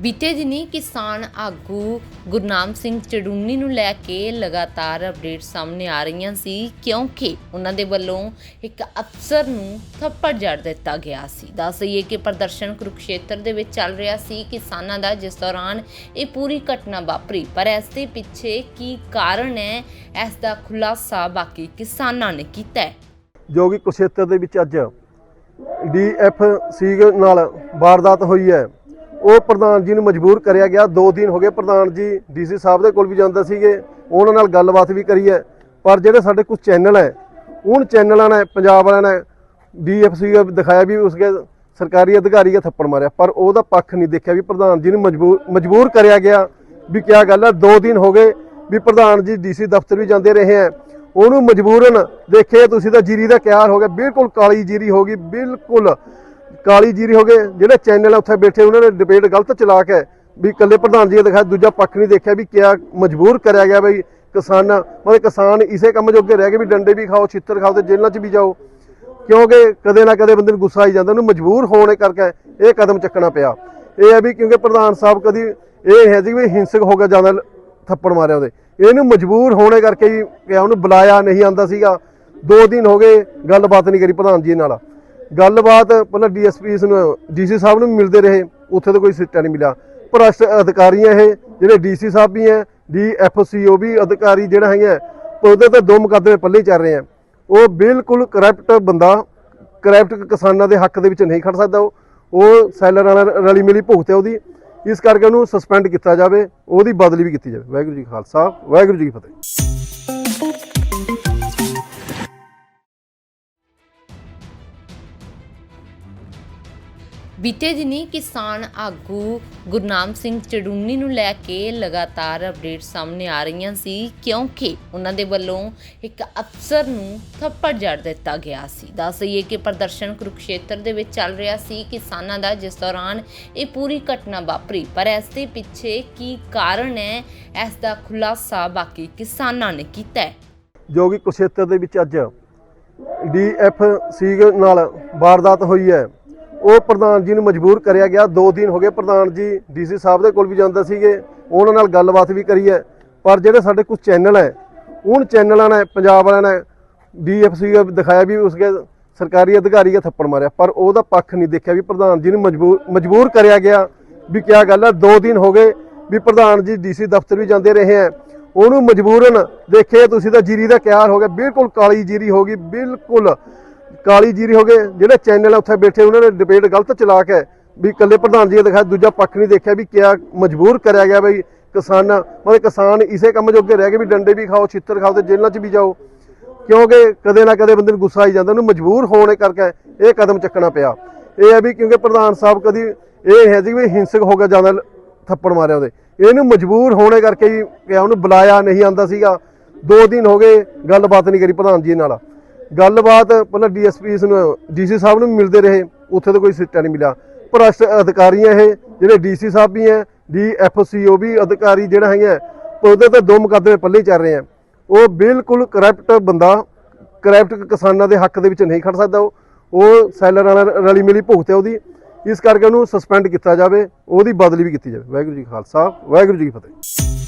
ਬੀਤੇ ਦਿਨੀ ਕਿਸਾਨ ਆਗੂ ਗੁਰਨਾਮ ਸਿੰਘ ਚੜੂਨੀ ਨੂੰ ਲੈ ਕੇ ਲਗਾਤਾਰ ਅਪਡੇਟ ਸਾਹਮਣੇ ਆ ਰਹੀਆਂ ਸੀ, ਕਿਉਂਕਿ ਉਹਨਾਂ ਦੇ ਵੱਲੋਂ ਇੱਕ ਅਫਸਰ ਨੂੰ ਥੱਪੜ ਜੜ ਦਿੱਤਾ ਗਿਆ ਸੀ। ਦੱਸ ਦਈਏ ਕਿ ਪ੍ਰਦਰਸ਼ਨ ਕੁਰੂਕਸ਼ੇਤਰ ਦੇ ਵਿੱਚ ਚੱਲ ਰਿਹਾ ਸੀ। ਕਿਸਾਨਾਂ ਦਾ ਜਿਸ ਦੌਰਾਨ ਇਹ ਪੂਰੀ ਘਟਨਾ ਵਾਪਰੀ, ਪਰ ਇਸ ਦੇ ਪਿੱਛੇ ਕੀ ਕਾਰਨ ਹੈ, ਇਸ ਦਾ ਖੁਲਾਸਾ ਬਾਕੀ ਕਿਸਾਨਾਂ ਨੇ ਕੀਤਾ ਹੈ। ਜੋ ਕਿ ਕੁਰੂਕਸ਼ੇਤਰ ਦੇ ਵਿੱਚ ਅੱਜ ਡੀਐਫਸੀ ਨਾਲ ਵਾਰਦਾਤ ਹੋਈ ਹੈ। ਉਹ ਪ੍ਰਧਾਨ ਜੀ ਨੂੰ ਮਜਬੂਰ ਕਰਿਆ ਗਿਆ। 2 ਦਿਨ ਹੋ ਗਏ ਪ੍ਰਧਾਨ ਜੀ ਡੀਸੀ ਸਾਹਿਬ ਦੇ ਕੋਲ ਵੀ ਜਾਂਦੇ ਸੀਗੇ। ਉਹਨਾਂ ਨਾਲ ਗੱਲਬਾਤ ਵੀ ਕਰੀ ਹੈ। ਪਰ ਜਿਹੜੇ ਸਾਡੇ ਕੁਝ ਚੈਨਲ ਹੈ ਉਹਨਾਂ ਚੈਨਲਾਂ ਨੇ, ਪੰਜਾਬ ਵਾਲਿਆਂ ਨੇ ਡੀਐਫਸੀ ਦਿਖਾਇਆ ਵੀ ਉਸਕੇ ਸਰਕਾਰੀ ਅਧਿਕਾਰੀ ਦਾ ਥੱਪੜ ਮਾਰਿਆ। ਪਰ ਉਹਦਾ ਪੱਖ ਨਹੀਂ ਦੇਖਿਆ ਵੀ ਪ੍ਰਧਾਨ ਜੀ ਨੂੰ ਮਜਬੂਰ ਮਜਬੂਰ ਕਰਿਆ ਗਿਆ ਵੀ ਕਿਆ ਗੱਲ ਹੈ। 2 ਦਿਨ ਹੋ ਗਏ ਵੀ ਪ੍ਰਧਾਨ ਜੀ ਡੀਸੀ ਦਫ਼ਤਰ ਵੀ ਜਾਂਦੇ ਰਹੇ ਹੈ। ਉਹਨੂੰ ਮਜਬੂਰਨ ਦੇਖੇ ਤੁਸੀਂ ਤਾਂ ਜੀਰੀ ਦਾ ਕਿਆਰ ਹੋ ਗਿਆ। ਬਿਲਕੁਲ ਕਾਲੀ ਜੀਰੀ ਹੋ ਗਈ। ਬਿਲਕੁਲ ਕਾਲੀ ਜੀਰੀ ਹੋ ਗਏ, ਜਿਹੜੇ ਚੈਨਲ ਉੱਥੇ ਬੈਠੇ, ਉਹਨਾਂ ਨੇ ਡਿਬੇਟ ਗਲਤ ਚਲਾ ਕੇ ਵੀ ਇਕੱਲੇ ਪ੍ਰਧਾਨ ਜੀ ਨੇ ਦਿਖਾਇਆ, ਦੂਜਾ ਪੱਖ ਨਹੀਂ ਦੇਖਿਆ ਵੀ ਕਿਆ ਮਜਬੂਰ ਕਰਿਆ ਗਿਆ ਬਈ ਕਿਸਾਨ, ਮਤਲਬ ਕਿਸਾਨ ਇਸੇ ਕੰਮ ਜੋਗੇ ਰਹਿ ਗਏ ਵੀ ਡੰਡੇ ਵੀ ਖਾਓ, ਛਿੱਤਰ ਖਾਓ ਤੇ ਜੇਲ੍ਹਾਂ 'ਚ ਵੀ ਜਾਓ। ਕਿਉਂਕਿ ਕਦੇ ਨਾ ਕਦੇ ਬੰਦੇ ਨੂੰ ਗੁੱਸਾ ਆਈ ਜਾਂਦਾ, ਉਹਨੂੰ ਮਜਬੂਰ ਹੋਣੇ ਕਰਕੇ ਇਹ ਕਦਮ ਚੱਕਣਾ ਪਿਆ। ਇਹ ਹੈ ਵੀ ਕਿਉਂਕਿ ਪ੍ਰਧਾਨ ਸਾਹਿਬ ਕਦੀ ਇਹ ਹੈ ਜੀ ਵੀ ਹਿੰਸਕ ਹੋ ਗਿਆ ਜਾਂਦਾ ਥੱਪੜ ਮਾਰਿਆ ਉਹਦੇ। ਇਹਨੂੰ ਮਜਬੂਰ ਹੋਣੇ ਕਰਕੇ ਹੀ ਕਿਹਾ, ਉਹਨੂੰ ਬੁਲਾਇਆ ਨਹੀਂ ਆਂਦਾ ਸੀਗਾ। ਦੋ ਦਿਨ ਹੋ ਗਏ, ਗੱਲਬਾਤ ਨਹੀਂ ਕਰੀ ਪ੍ਰਧਾਨ ਜੀ ਨਾਲ। ਗੱਲਬਾਤ ਪਹਿਲਾਂ ਡੀਐਸਪੀ ਨੂੰ, ਡੀਸੀ ਸਾਹਿਬ ਨੂੰ ਵੀ ਮਿਲਦੇ ਰਹੇ, ਉੱਥੇ ਤਾਂ ਕੋਈ ਸਿੱਟਾ ਨਹੀਂ ਮਿਲਿਆ। ਭ੍ਰਸ਼ਟ ਅਧਿਕਾਰੀ ਇਹ, ਜਿਹੜੇ ਡੀਸੀ ਸਾਹਿਬ ਵੀ ਹੈ, ਡੀਐਫਸੀਓ ਵੀ ਅਧਿਕਾਰੀ ਜਿਹੜਾ ਹੈਗੇ ਉਹਦੇ ਤੇ ਦੋ ਮੁਕੱਦਮੇ ਪੱਲੇ ਹੀ ਚੱਲ ਰਹੇ ਆ ਉਹ ਬਿਲਕੁਲ ਕਰਪਟ ਬੰਦਾ ਕਰਪਟ ਕਿਸਾਨਾਂ ਦੇ ਹੱਕ ਦੇ ਵਿੱਚ ਨਹੀਂ ਖੜ ਸਕਦਾ ਉਹ। ਉਹ ਸੈਲਰ ਨਾਲ ਰਲੀ ਮਿਲੀ ਭੁਗਤ ਹੈ ਉਹਦੀ। ਇਸ ਕਰਕੇ ਉਹਨੂੰ ਸਸਪੈਂਡ ਕੀਤਾ ਜਾਵੇ, ਉਹਦੀ ਬਦਲੀ ਵੀ ਕੀਤੀ ਜਾਵੇ। ਵਾਹਿਗੁਰੂ ਜੀ ਖਾਲਸਾ, ਵਾਹਿਗੁਰੂ ਜੀ ਕੀ ਫਤਿਹ। ਬੀਤੇ ਦਿਨੀ ਕਿਸਾਨ ਆਗੂ ਗੁਰਨਾਮ ਸਿੰਘ ਚੜੂਨੀ ਨੂੰ ਲੈ ਕੇ ਲਗਾਤਾਰ ਅਪਡੇਟ ਸਾਹਮਣੇ ਆ ਰਹੀਆਂ ਸੀ, ਕਿਉਂਕਿ ਉਹਨਾਂ ਦੇ ਵੱਲੋਂ ਇੱਕ ਅਫਸਰ ਨੂੰ ਥੱਪੜ ਜੜ ਦਿੱਤਾ ਗਿਆ ਸੀ। ਦੱਸ ਦਈਏ ਕਿ ਪ੍ਰਦਰਸ਼ਨ ਕੁਰੂਕਸ਼ੇਤਰ ਦੇ ਵਿੱਚ ਚੱਲ ਰਿਹਾ ਸੀ। ਕਿਸਾਨਾਂ ਦਾ ਜਿਸ ਦੌਰਾਨ ਇਹ ਪੂਰੀ ਘਟਨਾ ਵਾਪਰੀ, ਪਰ ਇਸ ਦੇ ਪਿੱਛੇ ਕੀ ਕਾਰਨ ਹੈ, ਇਸ ਦਾ ਖੁਲਾਸਾ ਬਾਕੀ ਕਿਸਾਨਾਂ ਨੇ ਕੀਤਾ ਹੈ। ਜੋ ਕਿ ਕੁਰੂਕਸ਼ੇਤਰ ਦੇ ਵਿੱਚ ਅੱਜ ਡੀਐਫਸੀ ਨਾਲ ਵਾਰਦਾਤ ਹੋਈ ਹੈ। ਉਹ ਪ੍ਰਧਾਨ ਜੀ ਨੂੰ ਮਜਬੂਰ ਕਰਿਆ ਗਿਆ। 2 ਦਿਨ ਹੋ ਗਏ ਪ੍ਰਧਾਨ ਜੀ ਡੀਸੀ ਸਾਹਿਬ ਦੇ ਕੋਲ ਵੀ ਜਾਂਦੇ ਸੀਗੇ। ਉਹਨਾਂ ਨਾਲ ਗੱਲਬਾਤ ਵੀ ਕਰੀ ਹੈ। ਪਰ ਜਿਹੜੇ ਸਾਡੇ ਕੁਝ ਚੈਨਲ ਹੈ ਉਹਨਾਂ ਚੈਨਲਾਂ ਨੇ, ਪੰਜਾਬ ਵਾਲਿਆਂ ਨੇ ਡੀਐਫਸੀ ਦਿਖਾਇਆ ਵੀ ਉਸਕੇ ਸਰਕਾਰੀ ਅਧਿਕਾਰੀ ਦਾ ਥੱਪੜ ਮਾਰਿਆ। ਪਰ ਉਹਦਾ ਪੱਖ ਨਹੀਂ ਦੇਖਿਆ ਵੀ ਪ੍ਰਧਾਨ ਜੀ ਨੂੰ ਮਜਬੂਰ ਮਜਬੂਰ ਕਰਿਆ ਗਿਆ ਵੀ ਕਿਆ ਗੱਲ ਹੈ। 2 ਦਿਨ ਹੋ ਗਏ ਵੀ ਪ੍ਰਧਾਨ ਜੀ ਡੀਸੀ ਦਫ਼ਤਰ ਵੀ ਜਾਂਦੇ ਰਹੇ ਹੈ। ਉਹਨੂੰ ਮਜਬੂਰਨ ਦੇਖੇ ਤੁਸੀਂ ਤਾਂ ਜੀਰੀ ਦਾ ਕਿਆਰ ਹੋ ਗਿਆ। ਬਿਲਕੁਲ ਕਾਲੀ ਜੀਰੀ ਹੋ ਗਈ। ਬਿਲਕੁਲ ਕਾਲੀ ਜੀਰੀ ਹੋ ਗਏ, ਜਿਹੜੇ ਚੈਨਲ ਉੱਥੇ ਬੈਠੇ, ਉਹਨਾਂ ਨੇ ਡਿਬੇਟ ਗਲਤ ਚਲਾ ਕੇ ਵੀ ਇਕੱਲੇ ਪ੍ਰਧਾਨ ਜੀ ਨੇ ਦਿਖਾਇਆ, ਦੂਜਾ ਪੱਖ ਨਹੀਂ ਦੇਖਿਆ ਵੀ ਕਿਆ ਮਜਬੂਰ ਕਰਿਆ ਗਿਆ ਬਈ ਕਿਸਾਨ, ਮਤਲਬ ਕਿਸਾਨ ਇਸੇ ਕੰਮ ਜੋਗੇ ਰਹਿ ਗਏ ਵੀ ਡੰਡੇ ਵੀ ਖਾਓ, ਛਿੱਤਰ ਖਾਓ ਤੇ ਜੇਲ੍ਹਾਂ 'ਚ ਵੀ ਜਾਓ। ਕਿਉਂਕਿ ਕਦੇ ਨਾ ਕਦੇ ਬੰਦੇ ਨੂੰ ਗੁੱਸਾ ਆਈ ਜਾਂਦਾ, ਉਹਨੂੰ ਮਜਬੂਰ ਹੋਣੇ ਕਰਕੇ ਇਹ ਕਦਮ ਚੱਕਣਾ ਪਿਆ। ਇਹ ਹੈ ਵੀ ਕਿਉਂਕਿ ਪ੍ਰਧਾਨ ਸਾਹਿਬ ਕਦੀ ਇਹ ਹੈ ਜੀ ਵੀ ਹਿੰਸਕ ਹੋ ਗਿਆ ਜਾਂਦਾ ਥੱਪੜ ਮਾਰਿਆ ਉਹਦੇ। ਇਹਨੂੰ ਮਜਬੂਰ ਹੋਣੇ ਕਰਕੇ ਹੀ ਕਿਹਾ, ਉਹਨੂੰ ਬੁਲਾਇਆ ਨਹੀਂ ਆਂਦਾ ਸੀਗਾ। ਦੋ ਦਿਨ ਹੋ ਗਏ, ਗੱਲਬਾਤ ਨਹੀਂ ਕਰੀ ਪ੍ਰਧਾਨ ਜੀ ਨਾਲ। ਗੱਲਬਾਤ ਪਹਿਲਾਂ ਡੀਐਸਪੀ ਨੂੰ, ਡੀਸੀ ਸਾਹਿਬ ਨੂੰ ਵੀ ਮਿਲਦੇ ਰਹੇ, ਉੱਥੇ ਤਾਂ ਕੋਈ ਸਿੱਟਾ ਨਹੀਂ ਮਿਲਿਆ। ਭ੍ਰਸ਼ਟ ਅਧਿਕਾਰੀ ਇਹ, ਜਿਹੜੇ ਡੀਸੀ ਸਾਹਿਬ ਵੀ ਹੈ, ਡੀਐਫਸੀਓ ਵੀ ਅਧਿਕਾਰੀ ਜਿਹੜਾ ਹੈਗੇ ਉਹਦੇ ਤੇ ਦੋ ਮੁਕੱਦਮੇ ਪੱਲੇ ਹੀ ਚੱਲ ਰਹੇ ਆ ਉਹ ਬਿਲਕੁਲ ਕਰਪਟ ਬੰਦਾ ਕਰਪਟ ਕਿਸਾਨਾਂ ਦੇ ਹੱਕ ਦੇ ਵਿੱਚ ਨਹੀਂ ਖੜ ਸਕਦਾ ਉਹ। ਉਹ ਸੈਲਰ ਨਾਲ ਰਲੀ ਮਿਲੀ ਭੁਗਤ ਹੈ ਉਹਦੀ। ਇਸ ਕਰਕੇ ਉਹਨੂੰ ਸਸਪੈਂਡ ਕੀਤਾ ਜਾਵੇ, ਉਹਦੀ ਬਦਲੀ ਵੀ ਕੀਤੀ ਜਾਵੇ। ਵਾਹਿਗੁਰੂ ਜੀ ਖਾਲਸਾ, ਵਾਹਿਗੁਰੂ ਜੀ ਕੀ ਫਤਿਹ।